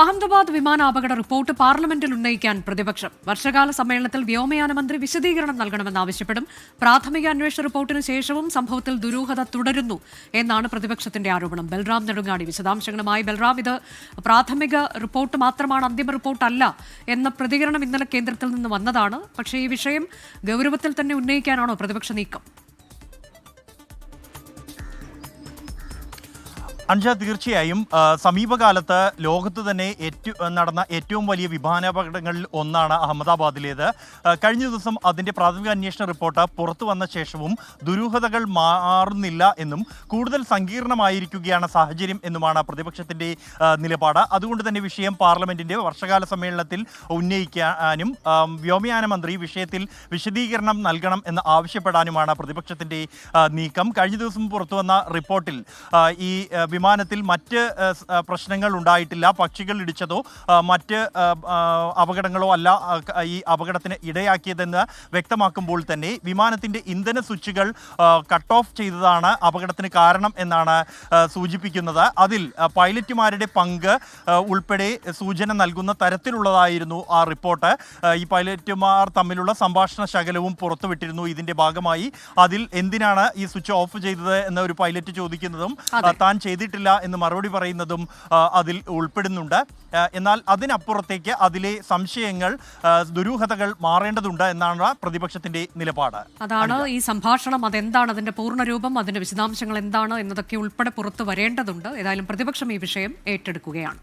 Ahmedabad വിമാനാപകട report പാർലമെന്റിൽ ഉന്നയിക്കാൻ പ്രതിപക്ഷം. വർഷകാല സമ്മേളനത്തിൽ വ്യോമയാന മന്ത്രി വിശദീകരണം നൽകണമെന്നാവശ്യപ്പെടും പ്രാഥമിക അന്വേഷണ റിപ്പോർട്ടിന് ശേഷവും സംഭവത്തിൽ ദുരൂഹത തുടരുന്നു എന്നാണ് പ്രതിപക്ഷത്തിന്റെ ആരോപണം. ബൽറാം നെടുങ്ങാടി വിശദാംശങ്ങളുമായി ബൽറാം. ഇത് പ്രാഥമിക റിപ്പോർട്ട് മാത്രമാണ് അന്തിമ റിപ്പോർട്ടല്ല എന്ന പ്രതികരണം ഇന്നലെ കേന്ദ്രത്തിൽ നിന്ന് വന്നതാണ്. പക്ഷേ ഈ വിഷയം ഗൗരവത്തിൽ തന്നെ ഉന്നയിക്കാനാണോ പ്രതിപക്ഷ നീക്കം? അൻഷ തീർച്ചയായും സമീപകാലത്ത് ലോകത്ത് തന്നെ ഏറ്റവും നടന്ന ഏറ്റവും വലിയ വിമാനാപകടങ്ങളിൽ ഒന്നാണ് അഹമ്മദാബാദിലേത്. കഴിഞ്ഞ ദിവസം അതിന്റെ പ്രാഥമിക അന്വേഷണ റിപ്പോർട്ട് പുറത്തു വന്ന ശേഷവും ദുരൂഹതകൾ മാറുന്നില്ല എന്നും കൂടുതൽ സങ്കീർണമായിരിക്കുകയാണ് സാഹചര്യം എന്നുമാണ് പ്രതിപക്ഷത്തിന്റെ നിലപാട്. അതുകൊണ്ട് തന്നെ വിഷയം പാർലമെന്റിന്റെ വർഷകാല സമ്മേളനത്തിൽ ഉന്നയിക്കാനും വ്യോമയാന മന്ത്രി വിഷയത്തിൽ വിശദീകരണം നൽകണം എന്ന് ആവശ്യപ്പെടാനുമാണ് പ്രതിപക്ഷത്തിന്റെ നീക്കം. കഴിഞ്ഞ ദിവസം പുറത്തു വന്ന റിപ്പോർട്ടിൽ ഈ വിമാനത്തിൽ മറ്റ് പ്രശ്നങ്ങൾ ഉണ്ടായിട്ടില്ല. പക്ഷികൾ ഇടിച്ചതോ മറ്റ് അപകടങ്ങളോ അല്ല ഈ അപകടത്തിന് ഇടയാക്കിയതെന്ന് വ്യക്തമാക്കുമ്പോൾ തന്നെ വിമാനത്തിന്റെ ഇന്ധന സ്വിച്ചുകൾ കട്ട് ഓഫ് ചെയ്തതാണ് അപകടത്തിന് കാരണം എന്നാണ് സൂചിപ്പിക്കുന്നത്. അതിൽ പൈലറ്റുമാരുടെ പങ്ക് ഉൾപ്പെടെ സൂചന നൽകുന്ന തരത്തിലുള്ളതായിരുന്നു ആ റിപ്പോർട്ട്. ഈ പൈലറ്റുമാർ തമ്മിലുള്ള സംഭാഷണ ശകലവും പുറത്തുവിട്ടിരുന്നു. ഇതിന്റെ ഭാഗമായി അതിൽ എന്തിനാണ് ഈ സ്വിച്ച് ഓഫ് ചെയ്തത് എന്ന ഒരു പൈലറ്റ് ചോദിക്കുന്നതും താൻ താൻ ചെയ്തിട്ടില്ല എന്ന് മറുപടി പറയുന്നതും അതിൽ ഉൾപ്പെടുന്നുണ്ട്. എന്നാൽ അതിനപ്പുറത്തേക്ക് അതിലെ സംശയങ്ങൾ ദുരൂഹതകൾ മാറേണ്ടതുണ്ട് എന്നാണ് പ്രതിപക്ഷത്തിന്റെ നിലപാട്. അതാണ് ഈ സംഭാഷണം. അതെന്താണ്? അതിന്റെ പൂർണരൂപം അതിന്റെ വിശദാംശങ്ങൾ എന്താണ്? എന്നതൊക്കെ ഉൾപ്പെടെ പുറത്തു വരേണ്ടതുണ്ട്. ഏതായാലും പ്രതിപക്ഷം ഈ വിഷയം ഏറ്റെടുക്കുകയാണ്.